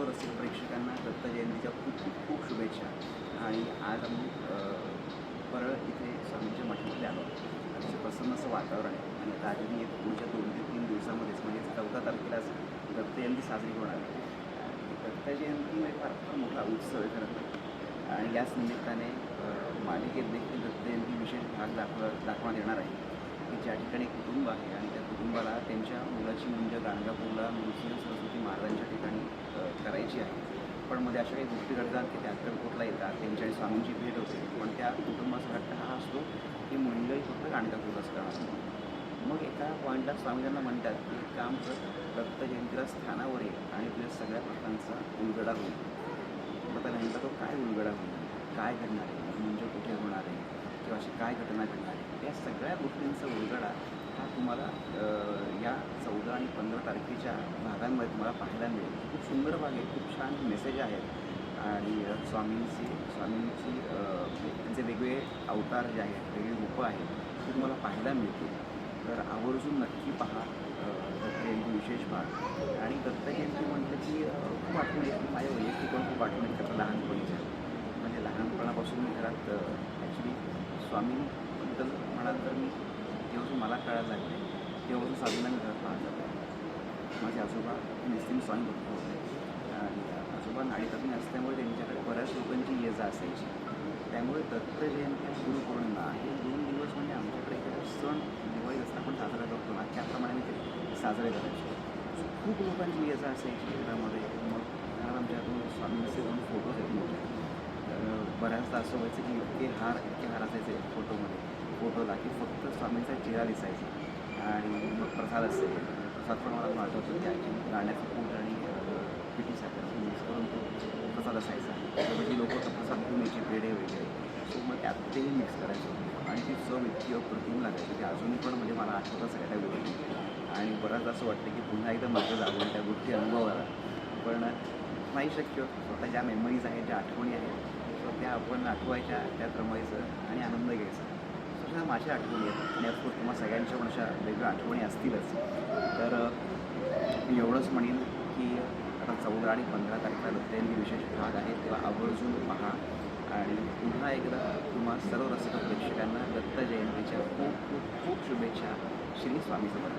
सर्व रसिक प्रेक्षकांना दत्त जयंतीच्या खूप खूप खूप शुभेच्छा. आणि आज आम्ही परळ इथे स्वामींच्या मठामध्ये आलो. अतिशय प्रसन्न असं वातावरण आहे. आणि आता एक पुढच्या दोन ते तीन दिवसामध्येच म्हणजे चौदा तारखेलाच दत्त जयंती साजरी होणार आहे. दत्त जयंती हा फार फार मोठा उत्सव आहे खरं तर. आणि याच निमित्ताने मालिकेत देखील दत्त जयंती विशेष भाग दाखव दाखवण्यात येणार आहे. की ज्या ठिकाणी कुटुंब आहे आणि त्या कुटुंबाला त्यांच्या मुलाची मुंज गाणगापूरला नृसिंह सरस्वती महाराजांच्या ठिकाणी करायची आहे. पण मध्ये अशा काही गोष्टी घडतात की त्या अक्कलकोटला येतात त्यांच्या आणि स्वामींची भेट होते. पण त्या कुटुंबाचा हट्ट हा असतो की मुंजही फक्त गाणगापूरलाच करणार मग एका पॉईंटला स्वामी त्यांना म्हणतात की एक काम कर दत्त जयंतीला स्थानावर ये आणि तुझ्या सगळ्या प्रश्नांचा उलगडा होईल. मग त्याला नेमका तो काय उलगडा होईल? काय घडणार आहे? म्हणजे कुठे होणार आहे? किंवा अशी काय घटना घडणार आहे. या सगळ्या गोष्टींचा उलगडा हा तुम्हाला या चौदा आणि पंधरा तारखेच्या भागांमध्ये तुम्हाला पाहायला मिळेल. खूप सुंदर भाग आहे खूप छान मेसेज आहेत आणि स्वामींची स्वामींची त्यांचे म्हणजे वेगवेगळे अवतार जे आहेत वेगळी रूपं आहेत ते तुम्हाला पाहायला मिळतील. तर आवर्जून नक्की पहा अं, जयंती विशेष भाग आणि दत्त जयंती म्हटलं की खूप आठवण येते माझ्या वैयक्तिक पण खूप आठवण येते आता लहानपणीच्या. म्हणजे लहानपणापासून मी घरात ॲक्च्युली स्वामींबद्दल म्हणाल तर मी जेव्हापासून मला कळायला लागले. तेव्हापासून स्वामींना मी घरात पाहत जातो माझे आजोबा हे निस्तीम स्वामी भक्त होते. आणि आजोबा नाडीतज्ञ असल्यामुळे त्यांच्याकडे बऱ्याच लोकांची ये जा असायची. त्यामुळे दत्त जयंती आणि गुरुपौर्णिमा हे दोन दिवस म्हणजे आमच्याकडे सण दिवाळी असं आपण साजरा करतो ना त्याप्रमाणे मी ते साजरे करायचे. खूप लोकांची ये जा असायची घरामध्ये. मग घरात आमच्याकडून स्वामींचे दोन फोटोज आहेत मोठे. बऱ्याचदा असं व्हायचं की इतके हार इतके हार असायचे फोटोमध्ये. फोटोला की फक्त स्वामींचा चेहरा दिसायचा. आणि मग प्रसाद असेल प्रसाद पण मला आठवतो की आजी गाण्याचं पूट आणि पिठी साखर मिक्स करून तो प्रसाद असायचा. त्यामध्ये लोक प्रसाद घेऊन यायचे पेढे वगैरे. सो मग त्यात तेही मिक्स करायचो. आणि ती चव इतकी अप्रतिम लागायची की अजूनही पण म्हणजे मला आठवतं सगळ्या त्या गोष्टी. आणि बरंच असं वाटतं की पुन्हा एकदा मागं जावं त्या गोष्टी अनुभवायला पण नाही शक्य. स्वतः ज्या मेमरीज आहेत ज्या आठवणी आहेत त्या आपण आठवायच्या त्यात रमायचं आणि आनंद घ्यायचा. सुद्धा माझ्या आठवणी आहेत. आणि ऑफकोर्स तुम्हाला सगळ्यांच्या पण अशा वेगळ्या आठवणी असतीलच. तर मी एवढंच म्हणेन की आता चौदा आणि पंधरा तारखेला नृत्यांनी विशेष भाग आहे. तेव्हा आवर्जून पहा. आणि पुन्हा एकदा तुम्हा सर्व रसिक प्रेक्षकांना दत्त जयंतीच्या खूप खूप खूप शुभेच्छा श्री स्वामी समर्थ.